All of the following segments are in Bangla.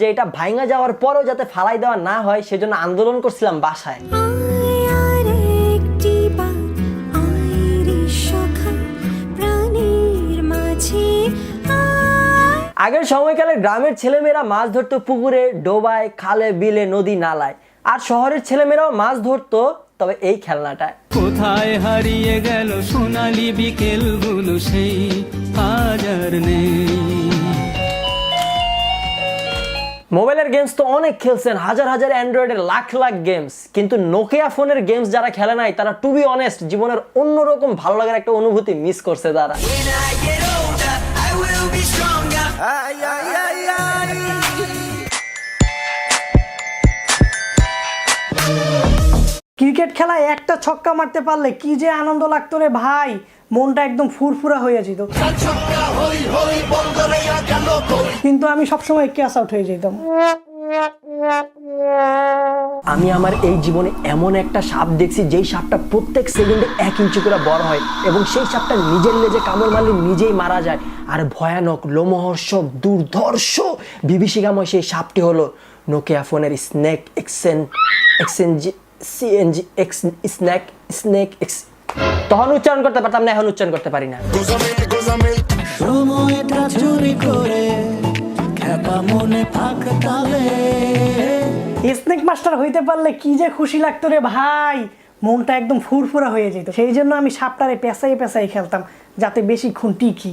যে এটা ভাঙা যাওয়ার পরেও যাতে ফালাই দেওয়া না হয়, সেজন্য আন্দোলন করছিলাম বাসায়। আগের সময়কালে গ্রামের ছেলেমেয়েরা মাছ ধরতো পুকুরে, ডোবায়, খালে, বিলে, নদী, নালায়। আর শহরের ছেলেমেয়েরাও মাছ ধরতো, তবে এই খেলনাটায়। কোথায় হারিয়ে গেল সোনালি বিকেলগুলো সেই নেই। মোবাইলের গেমস তো অনেক খেলছেন হাজার হাজার অ্যান্ড্রয়েডের লাখ লাখ গেমস কিন্তু নোকিয়া ফোনের গেমস যারা খেলে নাই তারা টু বি অনেস্ট জীবনের অন্যরকম ভালো লাগার একটা অনুভূতি মিস করছে তারা। ক্রিকেট খেলায় একটা ছক্কা মারতে পারলে কি যে আনন্দ লাগতো রে ভাই। মনটা একদম ফুরফুরা হয়ে যেত। কিন্তু আমি সবসময় ক্যাশ আউট হয়ে যেতাম। আমি আমার এই জীবনে এমন একটা সাপ দেখছি, যেই সাপটা প্রত্যেক সেকেন্ডে এক ইঞ্চি করে বড় হয় এবং সেই সাপটা নিজের লেজে কামড় মারলে নিজেই মারা যায়। আর ভয়ানক লোমহর্ষক দুর্ধর্ষ, বিভীষিকাময় সেই সাপটি হলো নোকিয়া ফোনের স্নেক এক্সেন Xenzia CNG X snack snake X তখন উচ্চারণ করতে পারতাম না এখন উচ্চারণ করতে পারি না। সময়টা চুরি করে মনে স্নেক মাস্টার হইতে পারলে কি যে খুশি লাগতো রে ভাই। মনটা একদম ফুরফুরা হয়ে যেত। সেই জন্য আমি সাপটারে পেঁচাই পেঁচাই খেলতাম যাতে বেশিক্ষণ টিকি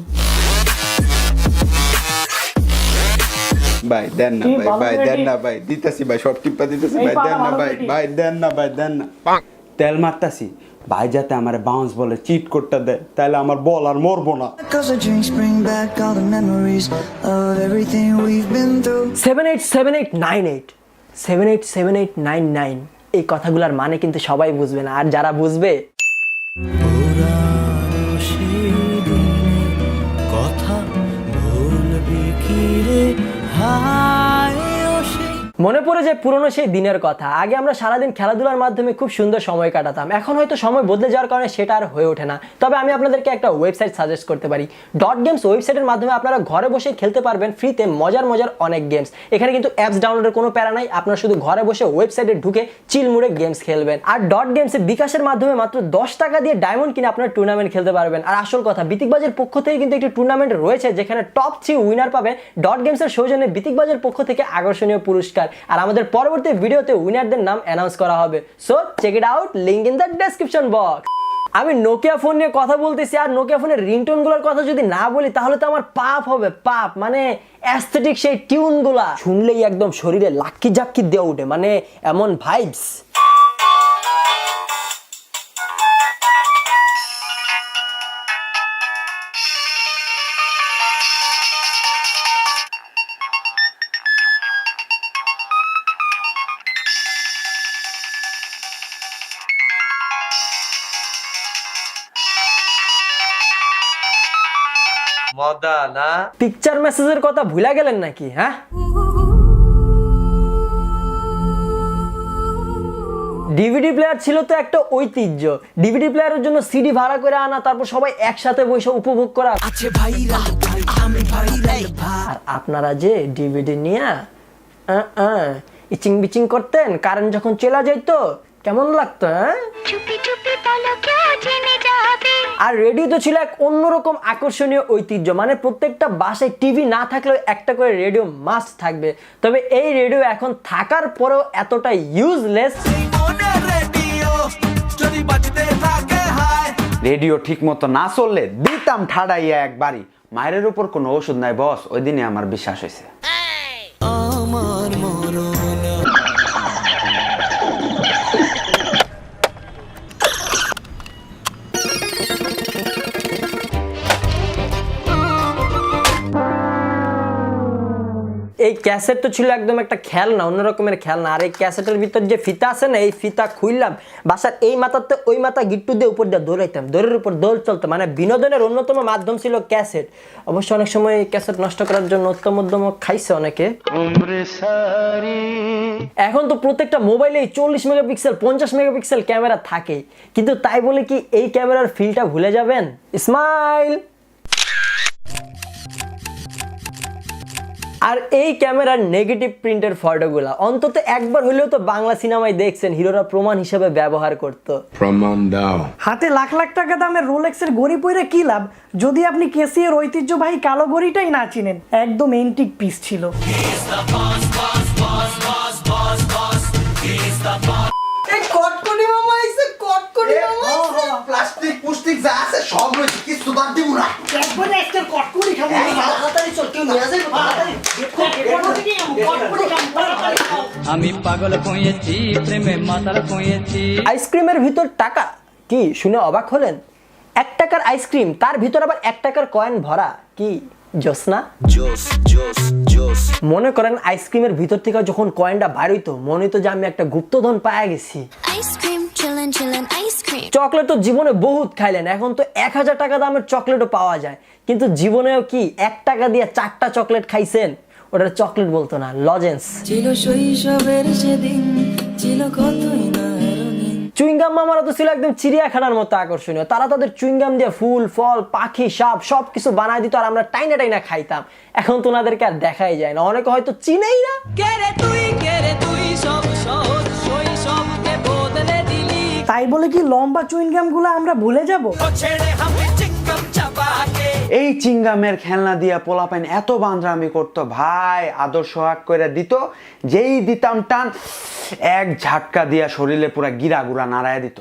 ভাই দেন না ভাই ভাই দেন না ভাই দিতেছি ভাই সব টিপা দিতেছি ভাই দেন না ভাই ভাই দেন না ভাই দেন না। তেল মারতাছি। ভাই যাতে আমার বাউন্স বলে চিট করতে দেয় তাহলে আমার বল আর মরবো না. Seven eight seven eight nine eight seven eight seven eight nine nine এই কথাগুলোর মানে কিন্তু সবাই বুঝবে না। আর যারা বুঝবে কথা কি রে? সেই মনে পড়ে যে পুরনো সেই দিনের কথা। আগে আমরা সারাদিন খেলাধুলার মাধ্যমে খুব সুন্দর সময় কাটাতাম। এখন হয়তো সময় বদলে যাওয়ার কারণে সেটা আর হয়ে ওঠে না। তবে আমি আপনাদেরকে একটা ওয়েবসাইট সাজেস্ট করতে পারি। ডট গেমস ওয়েবসাইটের মাধ্যমে আপনারা ঘরে বসে খেলতে পারবেন ফ্রিতে মজার মজার অনেক গেমস এখানে কিন্তু অ্যাপস ডাউনলোডের কোনো প্যারা নাই। আপনারা শুধু ঘরে বসে ওয়েবসাইটে ঢুকে চিলমুড়ে গেমস খেলবেন। আর ডট গেমসে বিকাশের মাধ্যমে মাত্র দশ টাকা দিয়ে ডায়মন্ড কিনে আপনারা টুর্নামেন্ট খেলতে পারবেন। আর আসল কথা বিতিকবাজের পক্ষ থেকে কিন্তু একটি টুর্নামেন্ট রয়েছে, যেখানে টপ থ্রি উইনার পাবে ডট গেমসের সৌজন্যে বিতিকবাজের পক্ষ থেকে আকর্ষণীয় পুরস্কার। আর আমাদের পরবর্তী ভিডিওতে উইনারদের নাম অ্যানাউন্স করা হবে। So check it out link in the description box আমি নোকিয়া ফোন নিয়ে কথা বলতেছি আর নোকিয়া ফোনের রিংটোনগুলোর কথা যদি না বলি, তাহলে তো আমার পাপ হবে, পাপ। মানে অ্যাস্থেটিক সেই টিউনগুলা শুনলেই একদম শরীরে লাক্কি জাক্কি দিয়ে উঠে মানে এমন ভাইবস মদা না? পিকচার মেসেজের কথা ভুলা গেলেন নাকি হ্যাঁ? ডিভিডি প্লেয়ার ছিল তো একটা ঐতিহ্য। ডিভিডি প্লেয়ারের জন্য সিডি ভাড়া করে আনা তারপর সবাই একসাথে বসে উপভোগ করা। আছে ভাইরাল ভাই আমি ভাইরাল ভাই আর আপনারা যে ডিভিডি নিয়ে ইচিং বিচিং করতেন কারেন্ট যখন চলে যাইতো কেমন লাগতো হ্যাঁ? চুপি চুপি পলকে জেনে আর রেডিও তো ছিল এক অন্যরকম আকর্ষণীয় ঐতিহ্য। মানে প্রত্যেকটা বাসায় টিভি না থাকলেও একটা করে রেডিও মাস্ট থাকবে। তবে এই রেডিও এখন থাকার পরেও এতটা ইউজলেস রেডিও ঠিক মতো না চললে দিতাম ঠাডাইয়া একবারই। মায়ের উপর কোনো ওষুধ নাই বস, ওই দিনে আমার বিশ্বাস হয়েছে। এই ক্যাসেট তো ছিল একদম একটা খেলনা অন্য রকমের খেলনা। আর এই ক্যাসেটের ভিতর যে ফিতা আছে না এই ফিতা খুললাম বাসার এই মাথাতে ওই মাথা গিট্টু দিয়ে উপর দিয়ে দৌড়াইতাম। দৌড়ের উপর দৌড় চলতো। মানে বিনোদনের অন্যতম মাধ্যম ছিল ক্যাসেট। অবশ্য অনেক সময় এই ক্যাসেট নষ্ট করার জন্য উত্তম মধ্যম খাইছে অনেকে। এখন তো প্রত্যেকটা মোবাইলে চল্লিশ মেগাপিক্সেল পঞ্চাশ মেগাপিক্সেল ক্যামেরা থাকে কিন্তু তাই বলে কি এই ক্যামেরার ফিলটা ভুলে যাবেন? স্মাইল! আর এই ক্যামেরার নেগেটিভ প্রিন্টের ফটোগুলা অন্তত একবার হলেও তো বাংলা সিনেমায় দেখছেন হিরোরা প্রমাণ হিসেবে ব্যবহার করতো। প্রমাণ দাও। হাতে লাখ লাখ টাকা দামের রোলেক্সের ঘড়ি পরে কি লাভ? যদি আপনি কেসিএর ঐতিহ্যবাহী কালো ঘড়িটাই না চিনেন একদম এন্টিক পিস ছিল। প্লাস্টিক যা আছে সব রয়েছে কিছু বাদ দিব না। একবারে একটা কটকুড়ি খাব। তাড়াতাড়ি চল কেউ নিয়ে যাবে তাড়াতাড়ি আমি পাগল হয়েছি প্রেমে মাতাল হয়েছি আইসক্রিমের ভিতর টাকা? কি শুনে অবাক হলেন? এক টাকার আইসক্রিম তার ভিতর আবার এক টাকার কয়েন ভরা। কি জোসনা মনে করেন আইসক্রিমের ভিতর থেকে যখন কয়েনটা বার হইতো মনে হইতো যে আমি একটা গুপ্তধন পায়া গেছি। চকলেট তো জীবনে বহুত খাইলেন এখন তো এক হাজার টাকা দামের চকলেটও পাওয়া যায়। কিন্তু জীবনেও কি এক টাকা দিয়ে চারটা চকলেট খাইছেন? ওটা চকলেট বলতো না লজেন্স। ছিল শৈশবের সেদিন ছিল কতই না চুইংগাম মামারা তো ছিল একদম চিড়িয়াখানার মতো আকর্ষণীয়। তারা তাদের চুইংগাম দিয়ে ফুল ফল পাখি সাপ সব কিছু বানায় দিত আর আমরা টাইনা টাইনা খাইতাম। এখন তো ওনাদেরকে আর দেখাই যায় না। অনেকে হয়তো চিনেই না। তুই তুই সব সহজ শৈশবকে বদলে দিলি। তাই বলে কি লম্বা চুইনগামগুলো আমরা ভুলে যাব? এই চিঙ্গামের খেলনা দিয়া পোলাপাইন এত বান্দরামি করতো ভাই আদর সোহাগ করে দিত যেই দিতাম টান এক ঝাটকা দিয়া শরীরে পুরা গিরা গুড়া নাড়ায় দিত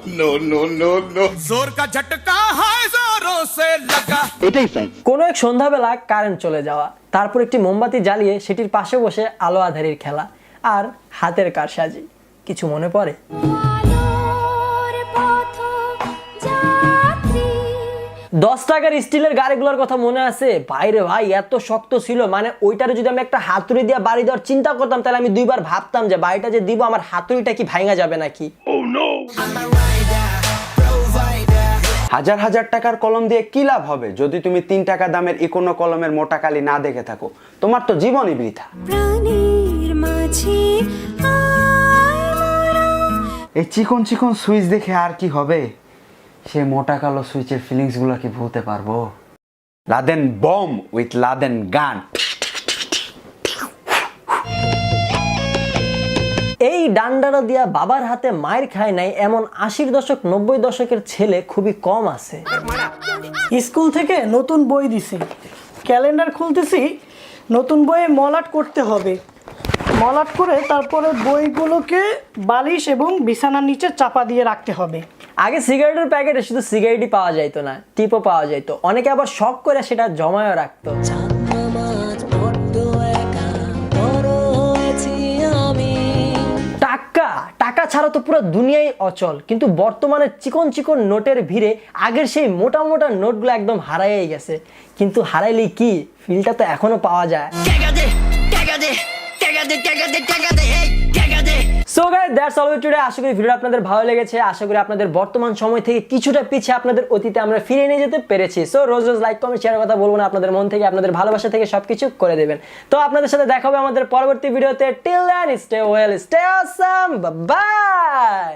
কোনো এক সন্ধ্যাবেলা কারেন্ট চলে যাওয়া তারপর একটি মোমবাতি জ্বালিয়ে সেটির পাশে বসে আলো আধারির খেলা আর হাতের কারসাজি কিছু মনে পড়ে? দশ টাকার স্টিলের গাড়িগুলোর কথা মনে আছে? বাইরে ভাই এত শক্ত ছিল। মানে ওইটারে যদি আমি একটা হাতুড়ি দিয়ে বাড়ি দেওয়ার চিন্তা করতাম তাহলে আমি দুইবার ভাবতাম যে বাড়িটা যে দিব আমার হাতুড়িটা কি ভাঙা যাবে নাকি? হাজার হাজার টাকার কলম দিয়ে কি লাভ হবে যদি তুমি তিন টাকা দামের ইকোনো কলমের মোটা কালি না দেখে থাকো? তোমার তো জীবনই বৃথা। এই চিকন চিকন সুইচ দেখে আর কি হবে? সে মোটা কালো সুইচের ফিলিংসগুলো কি ভুলতে পারব? লাদেন বম উইথ লাদেন গান। এই ডান্ডারা দিয়া বাবার হাতে মায়ের খায় নাই, এমন আশির দশক, নব্বই দশকের ছেলে খুবই কম আছে। স্কুল থেকে নতুন বই দিছি, ক্যালেন্ডার খুলতেছি, নতুন বইয়ে মলাট করতে হবে। মলাট করে তারপরে বইগুলোকে বালিশ এবং বিছানার নিচে চাপা দিয়ে রাখতে হবে। আগে সিগারেটের প্যাকেটে শুধু সিগারেটই পাওয়া যাইতো না টিপও পাওয়া যাইতো। অনেকে আবার শখ করে সেটা জমায়ও রাখতো। টাকা টাকা ছাড়া তো পুরো দুনিয়াই অচল কিন্তু বর্তমানে চিকন চিকন নোটের ভিড়ে আগের সেই মোটা মোটা নোটগুলো একদম হারাইয়াই গেছে। কিন্তু হারাইলে কি? ফিলটা তো এখনও পাওয়া যায়। সো দ্যাটস অল টুডে আশা করি আপনাদের ভালো লেগেছে। আশা করি আপনাদের বর্তমান সময় থেকে কিছুটা পিছিয়ে আপনাদের অতীতে আমরা ফিরে নিয়ে যেতে পেরেছি। সো রোজ রোজ লাইক কমেন্ট শেয়ার কথা বলব না। আপনাদের মন থেকে, আপনাদের ভালোবাসা থেকে সবকিছু করে দেবেন। তো আপনাদের সাথে দেখা হবে আমাদের পরবর্তী ভিডিওতে till then stay well stay awesome bye